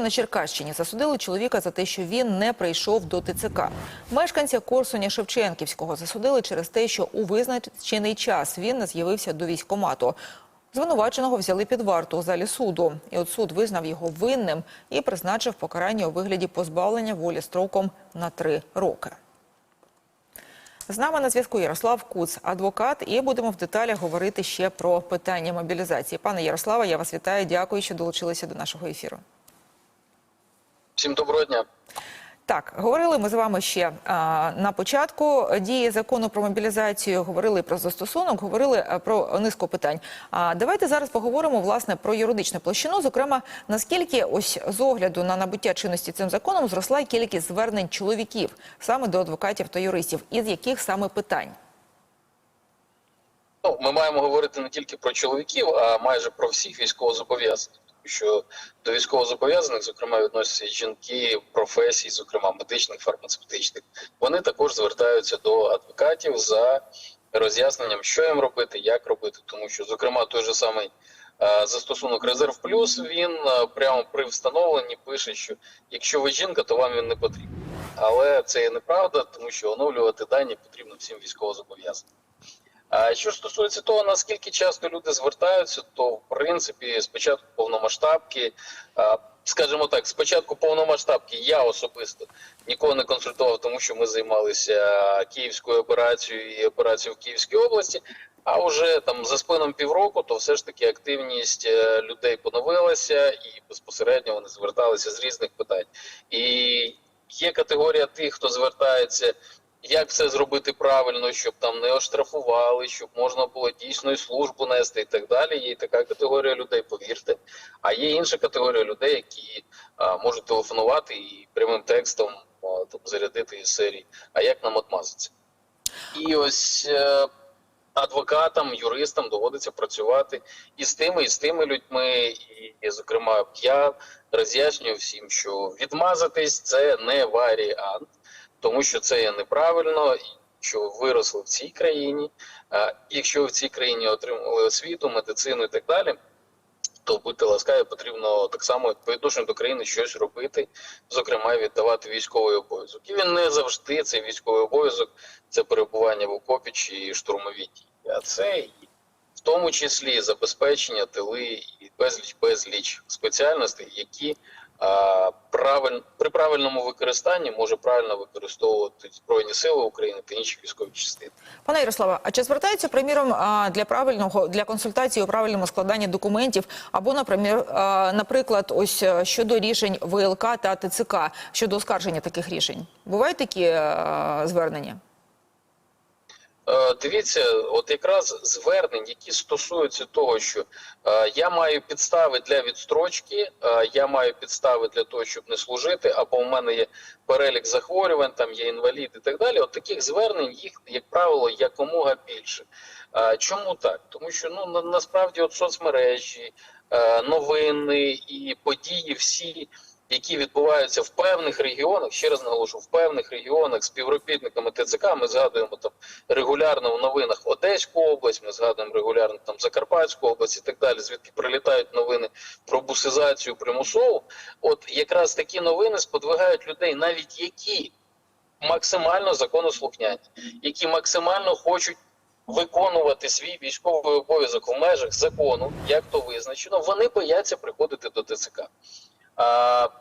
На Черкащині засудили чоловіка за те, що він не прийшов до ТЦК. Мешканця Корсуня Шевченківського засудили через те, що у визначений час він не з'явився до військкомату. Звинуваченого взяли під варту у залі суду. І от суд визнав його винним і призначив покарання у вигляді позбавлення волі строком на три роки. З нами на зв'язку Ярослав Куц, адвокат, і будемо в деталях говорити ще про питання мобілізації. Пане Ярославе, я вас вітаю. Дякую, що долучилися до нашого ефіру. Всім доброго дня. Так, говорили ми з вами ще а, на початку дії закону про мобілізацію. Говорили про застосунок, говорили про низку питань. А давайте зараз поговоримо власне про юридичну площину. Зокрема, наскільки ось з огляду на набуття чинності цим законом зросла кількість звернень чоловіків саме до адвокатів та юристів, і з яких саме питань? Ну, ми маємо говорити не тільки про чоловіків, а майже про всіх військовозобов'язаних. Що до військовозобов'язаних, зокрема, відносяться жінки професій, зокрема медичних, фармацевтичних. Вони також звертаються до адвокатів за роз'ясненням, що їм робити, як робити. Тому що, зокрема, той же самий застосунок Резерв Плюс він прямо при встановленні пише, що якщо ви жінка, то вам він не потрібен. Але це є неправда, тому що оновлювати дані потрібно всім військовозобов'язаним. Що стосується того, наскільки часто люди звертаються, то в принципі спочатку повномасштабки, скажімо так, спочатку повномасштабки я особисто нікого не консультував, тому що ми займалися київською операцією і операцією в Київській області. А вже там за спином півроку, то все ж таки активність е, людей поновилася, і безпосередньо вони зверталися з різних питань. І є категорія тих, хто звертається як це зробити правильно, щоб там не оштрафували, щоб можна було дійсно і службу нести і так далі. Є така категорія людей, повірте. А є інша категорія людей, які а, можуть телефонувати і прямим текстом а, там зарядити із серії. А як нам отмазаться? І ось е, адвокатам, юристам доводиться працювати і з тими, і з тими людьми. І, і зокрема, я роз'яснюю всім, що відмазатись це не варіант тому що це є неправильно, що виросли в цій країні. Якщо в цій країні отримали освіту, медицину і так далі, то будьте ласкаві, потрібно так само по відношенню до країни щось робити, зокрема віддавати військовий обов'язок. І він не завжди цей військовий обов'язок це перебування в окопі чи штурмовій дії. А це в тому числі забезпечення тили і безліч безліч спеціальностей, які при правильному використанні може правильно використовувати Збройні Сили України та інші військові частини. Пане Ярославе, а чи звертаються, приміром, для правильного для консультації у правильному складанні документів, або, наприклад, наприклад, ось е, щодо рішень ВЛК та ТЦК щодо оскарження таких рішень? Бувають такі е, звернення? Е, Дивіться, от якраз звернень, які стосуються того, що е, я маю підстави для відстрочки, е, я маю підстави для того, щоб не служити, або в мене є перелік захворювань, там є інвалід і так далі. От таких звернень їх, як правило, якомога більше. Чому так? Тому що ну насправді от соцмережі, новини і події всі які відбуваються в певних регіонах, ще раз наголошу, в певних регіонах співробітниками ТЦК. Ми згадуємо там регулярно в новинах Одеську область, ми згадуємо регулярно там Закарпатську область і так далі, звідки прилітають новини про бусизацію примусову. От якраз такі новини сподвигають людей, навіть які максимально законослухняні, які максимально хочуть. Виконувати свій військовий обов'язок в межах закону, як то визначено, вони бояться приходити до ТЦК.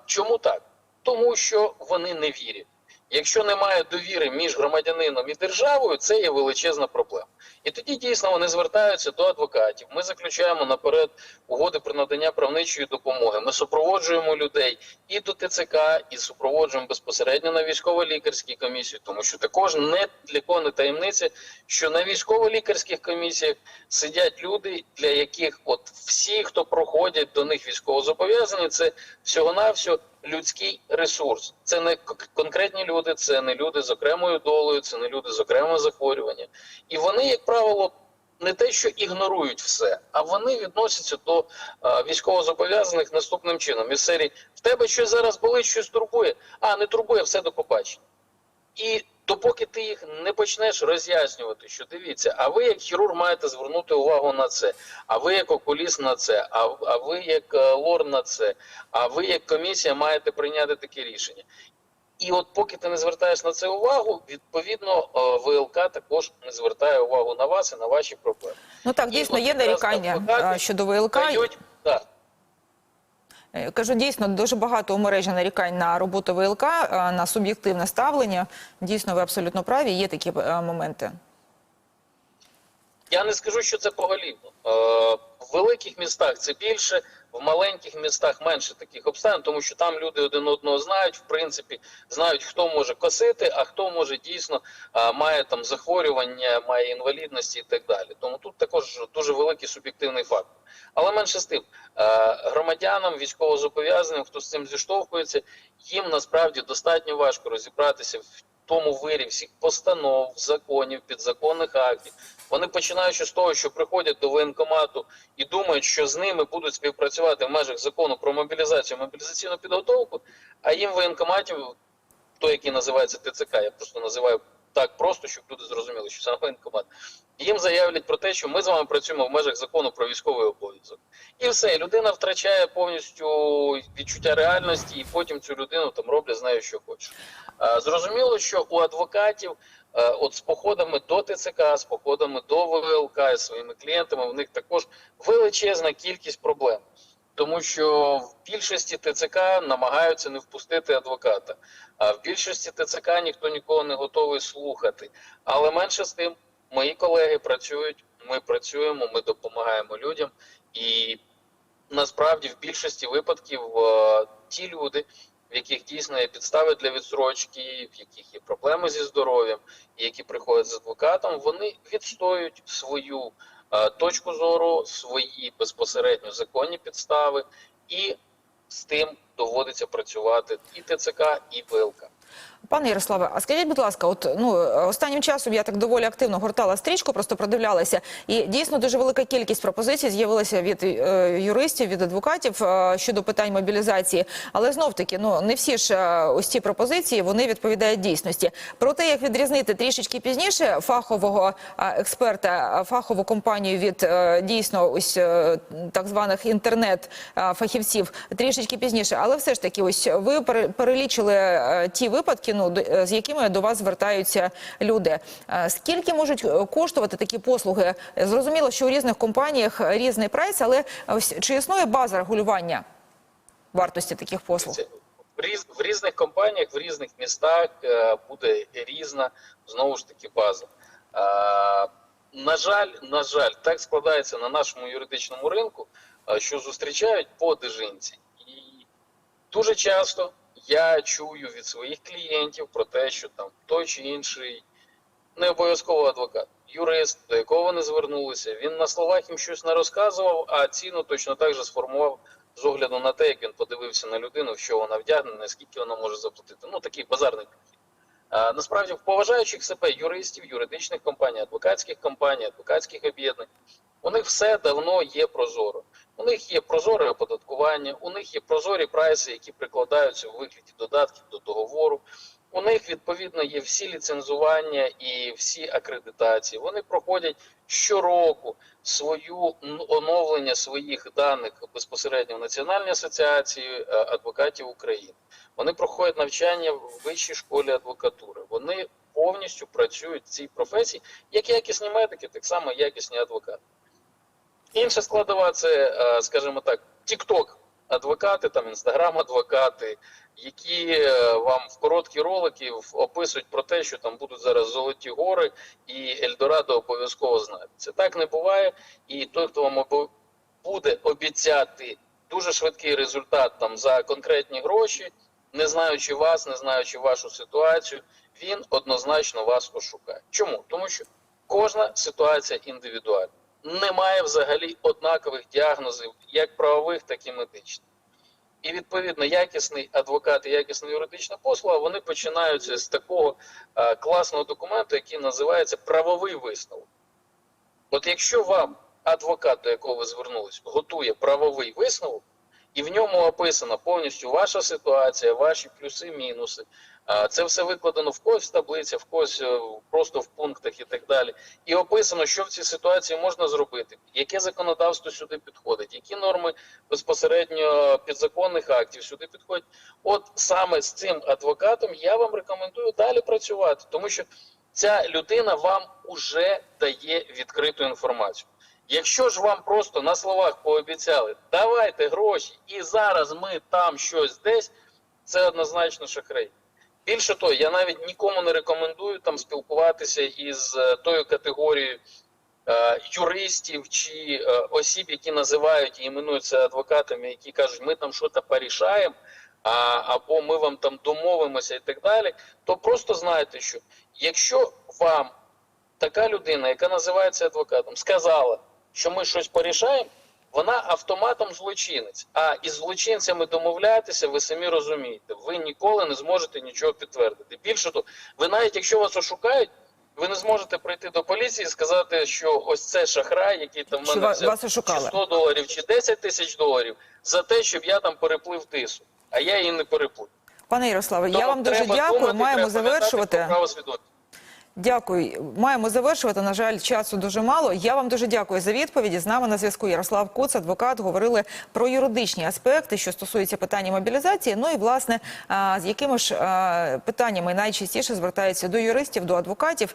Чому так? Тому що вони не вірять. Якщо немає довіри між громадянином і державою, це є величезна проблема. І тоді дійсно вони звертаються до адвокатів. Ми заключаємо наперед угоди про надання правничої допомоги. Ми супроводжуємо людей і до ТЦК, і супроводжуємо безпосередньо на військово-лікарській комісії, тому що також не для кого не таємниця, що на військово-лікарських комісіях сидять люди, для яких от всі, хто проходять до них військовозобов'язані, це всього-навсього людський ресурс. Це не конкретні люди, це не люди з окремою долею, це не люди з окремим захворюванням. І вони, як правило, не те, що ігнорують все, а вони відносяться до а, військовозобов'язаних наступним чином. Із серії в тебе щось зараз болить, щось турбує, а не турбує все до побачення. І то поки ти їх не почнеш роз'яснювати, що дивіться, а ви як хірург маєте звернути увагу на це, а ви як окуліст на це, а, а ви як е, лор на це, а ви як комісія маєте прийняти таке рішення. І от поки ти не звертаєш на це увагу, відповідно е, ВЛК також не звертає увагу на вас і на ваші проблеми. Ну так, І дійсно, є нарікання щодо ВЛК. Дають, так, Кажу, дійсно, дуже багато у мережі нарікань на роботу ВЛК, на суб'єктивне ставлення. Дійсно, ви абсолютно праві, є такі е, моменти. Я не скажу, що це поголівно. Е, в великих містах це більше, в маленьких містах менше таких обставин, тому що там люди один одного знають, в принципі, знають, хто може косити, а хто може дійсно е, має там захворювання, має інвалідності і так далі. Тому тут також дуже великий суб'єктивний фактор. Але менше з тим, е, громадянам, військовозобов'язаним, хто з цим зіштовхується, їм насправді достатньо важко розібратися в тому вирі всіх постанов, законів, підзаконних актів. Вони починаючи з того, що приходять до воєнкомату і думають, що з ними будуть співпрацювати в межах закону про мобілізацію, мобілізаційну підготовку, а їм воєнкоматів, той, який називається ТЦК, я просто називаю так просто, щоб люди зрозуміли, що це воєнкомат. Їм заявлять про те, що ми з вами працюємо в межах закону про військовий обов'язок. І все, людина втрачає повністю відчуття реальності, і потім цю людину там роблять з що хоче. Зрозуміло, що у адвокатів, от з походами до ТЦК, з походами до ВЛК, і своїми клієнтами, в них також величезна кількість проблем. Тому що в більшості ТЦК намагаються не впустити адвоката, а в більшості ТЦК ніхто нікого не готовий слухати. Але менше з тим, мої колеги працюють, ми працюємо, ми допомагаємо людям, і насправді в більшості випадків е, ті люди, в яких дійсно є підстави для відсрочки, в яких є проблеми зі здоров'ям, які приходять з адвокатом, вони відстоюють свою е, точку зору, свої безпосередньо законні підстави, і з тим доводиться працювати і ТЦК, і ВЛК. Пане Ярославе, а скажіть, будь ласка, от ну останнім часом я так доволі активно гортала стрічку, просто продивлялася, і дійсно дуже велика кількість пропозицій з'явилася від е, юристів, від адвокатів е, щодо питань мобілізації. Але знов таки, ну не всі ж е, ось ці пропозиції вони відповідають дійсності. Про те, як відрізнити трішечки пізніше фахового е, експерта, е, фахову компанію від е, дійсно ось е, так званих інтернет е, трішечки пізніше. Але все ж таки, ось ви пере- перелічили е, ті випадки, ну е, з якими до вас звертаються люди. Е, Скільки можуть е, коштувати такі послуги? Зрозуміло, що у різних компаніях різний прайс, але чи існує база регулювання вартості таких послуг? В, різних компаніях, в різних містах буде різна знову ж таки база. На жаль, на жаль, так складається на нашому юридичному ринку, що зустрічають по дежинці. І дуже часто я чую від своїх клієнтів про те, що там той чи інший не обов'язково адвокат, юрист, до якого вони звернулися, він на словах їм щось не розказував, а ціну точно так же сформував з огляду на те, як він подивився на людину, в що вона вдягнена, скільки вона може заплатити. Ну такий базарний підхід. А, насправді, в поважаючих себе юристів, юридичних компаній, адвокатських компаній, адвокатських об'єднань, у них все давно є прозоро. У них є прозоре оподаткування, у них є прозорі прайси, які прикладаються у вигляді додатків до договору. У них відповідно є всі ліцензування і всі акредитації. Вони проходять щороку свою оновлення своїх даних безпосередньо в Національній асоціації е, адвокатів України. Вони проходять навчання в вищій школі адвокатури. Вони повністю працюють в цій професії, як якісні медики, так само якісні адвокати. Інша складова це, е, скажімо так, TikTok адвокати, там інстаграм адвокати, які е, вам в короткі ролики описують про те, що там будуть зараз золоті гори, і Ельдорадо обов'язково знайдеться. Так не буває, і той, хто вам буде обіцяти дуже швидкий результат там за конкретні гроші, не знаючи вас, не знаючи вашу ситуацію, він однозначно вас ошукає. Чому? Тому що кожна ситуація індивідуальна. Немає взагалі однакових діагнозів, як правових, так і медичних. І відповідно якісний адвокат і якісна юридична послуга вони починаються з такого е, класного документу, який називається правовий висновок. От якщо вам адвокат, до якого ви звернулись, готує правовий висновок, і в ньому описана повністю ваша ситуація, ваші плюси, мінуси. Це все викладено в когось в таблиці, в когось е, просто в пунктах і так далі. І описано, що в цій ситуації можна зробити, яке законодавство сюди підходить, які норми безпосередньо підзаконних актів сюди підходять. От саме з цим адвокатом я вам рекомендую далі працювати, тому що ця людина вам уже дає відкриту інформацію. Якщо ж вам просто на словах пообіцяли, давайте гроші, і зараз ми там щось десь, це однозначно шахрей. Більше того, я навіть нікому не рекомендую там спілкуватися із е, тою категорією е, юристів чи е, осіб, які називають і іменуються адвокатами, які кажуть, ми там щось порішаємо, а, або ми вам там домовимося і так далі. То просто знайте, що якщо вам така людина, яка називається адвокатом, сказала, що ми щось порішаємо, вона автоматом злочинець. А із злочинцями домовлятися, ви самі розумієте, ви ніколи не зможете нічого підтвердити. Більше того, ви навіть якщо вас ошукають, ви не зможете прийти до поліції і сказати, що ось це шахрай, який там в Чи мене ва- взяв вас чи 100 доларів, чи 10 тисяч доларів за те, щоб я там переплив тису. А я її не переплив. Пане Ярославе, я вам дуже дякую. думати, Маємо завершувати. право. Дякую. Маємо завершувати. На жаль, часу дуже мало. Я вам дуже дякую за відповіді. З нами на зв'язку Ярослав Куц, адвокат. Говорили про юридичні аспекти, що стосуються питання мобілізації. Ну і власне з якими ж питаннями найчастіше звертаються до юристів, до адвокатів.